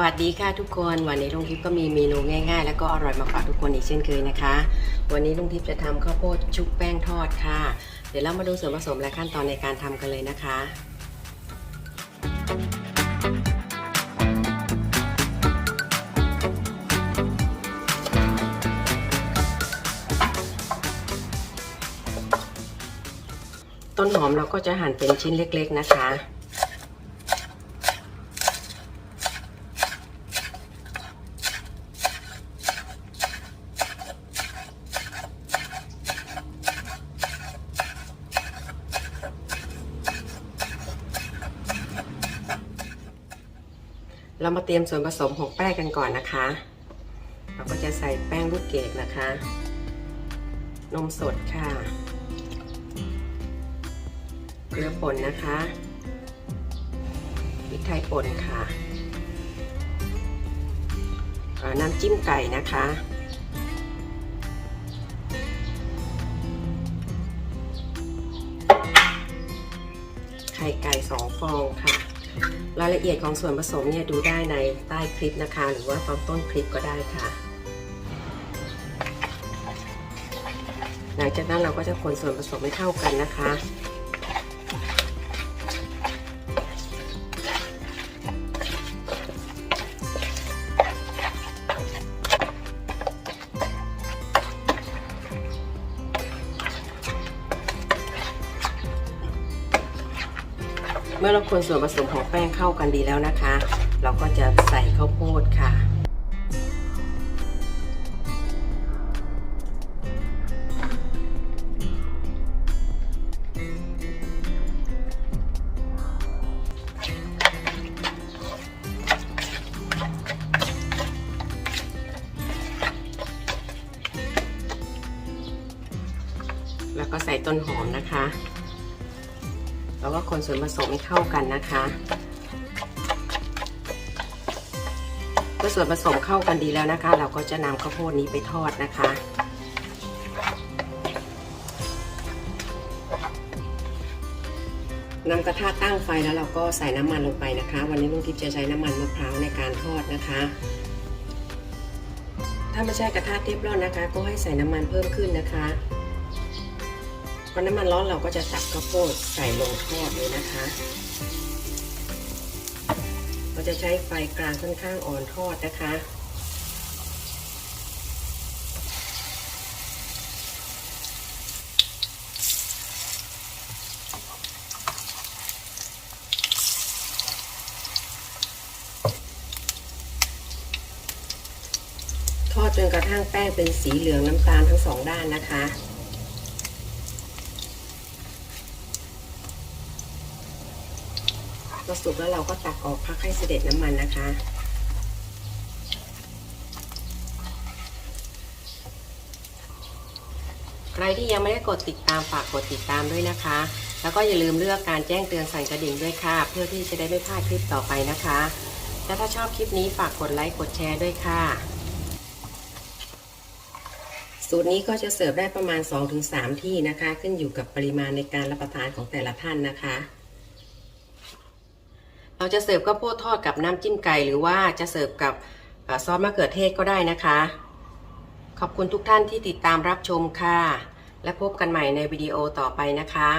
วัสดีค่ะทุกคนวันนี้ลุงทิพย์ก็มีเมนูง่ายๆ แล้วก็อร่อยมาฝากทุกคนอีกเช่นเคยนะคะ วันนี้ลุงทิพย์จะทำข้าวโพดชุบแป้งทอดค่ะ เดี๋ยวเรามาดูส่วนผสมและขั้นตอนในการทำกันเลยนะคะ ต้นหอมเราก็จะหั่นเป็นชิ้นเล็กๆนะคะ เรามาเตรียมส่วนผสมของแป้งกันก่อนนะคะ เราก็จะใส่แป้งลูกเกดนะคะ นมสดค่ะ เกลือป่นนะคะพริกไทยป่นค่ะ น้ำจิ้มไก่นะคะไข่ไก่สองฟองค่ะ รายละเอียดของส่วนผสมเนี่ยดูได้ในใต้คลิปนะคะ หรือว่าตอนต้นคลิปก็ได้ค่ะ หลังจากนั้นเราก็จะคนส่วนผสมให้เข้ากันนะคะ เมื่อเราคนส่วนผสมของแป้งเข้ากันดีแล้วนะคะ เราก็จะใส่ข้าวโพดค่ะ แล้วก็ใส่ต้นหอมนะคะ แล้วก็คนส่วนผสมให้เข้ากันนะคะเมื่อส่วนผสมเข้ากันดีแล้วนะคะ เราก็จะนำข้าวโพดนี้ไปทอดนะคะนำกระทะตั้งไฟแล้วเราก็ใส่น้ำมันลงไปนะคะ วันนี้ลุงทิพย์จะใช้น้ำมันมะพร้าวในการทอดนะคะ ถ้าไม่ใช่กระทะเทฟลอนนะคะ ก็ให้ใส่น้ำมันเพิ่มขึ้นนะคะ พอน้ำมันร้อนเราก็จะตักข้าวโพดใส่ลงทอดเลยนะคะ เราจะใช้ไฟกลางค่อนข้างอ่อนทอดนะคะทอดจนกระทั่งแป้งเป็นสีเหลืองน้ำตาลทั้งสองด้านนะคะ อสุกแล้วเราก็ตักออกพักให้เสด็จน้ำมันนะคะ ใครที่ยังไม่ได้กดติดตามฝากกดติดตามด้วยนะคะ แล้วก็อย่าลืมเลือกการแจ้งเตือนสั่นกระดิ่งด้วยค่ะ เพื่อที่จะได้ไม่พลาดคลิปต่อไปนะคะและถ้าชอบคลิปนี้ฝากกดไลค์กดแชร์ด้วยค่ะ สูตรนี้ก็จะเสิร์ฟได้ประมาณ 2-3 ที่นะคะ ขึ้นอยู่กับปริมาณในการรับประทานของแต่ละท่านนะคะ เราจะเสิร์ฟข้าวโพดทอดกับน้ำจิ้มไก่หรือว่าจะเสิร์ฟกับซอสมะเขือเทศก็ได้นะคะ ขอบคุณทุกท่านที่ติดตามรับชมค่ะ และพบกันใหม่ในวิดีโอต่อไปนะคะ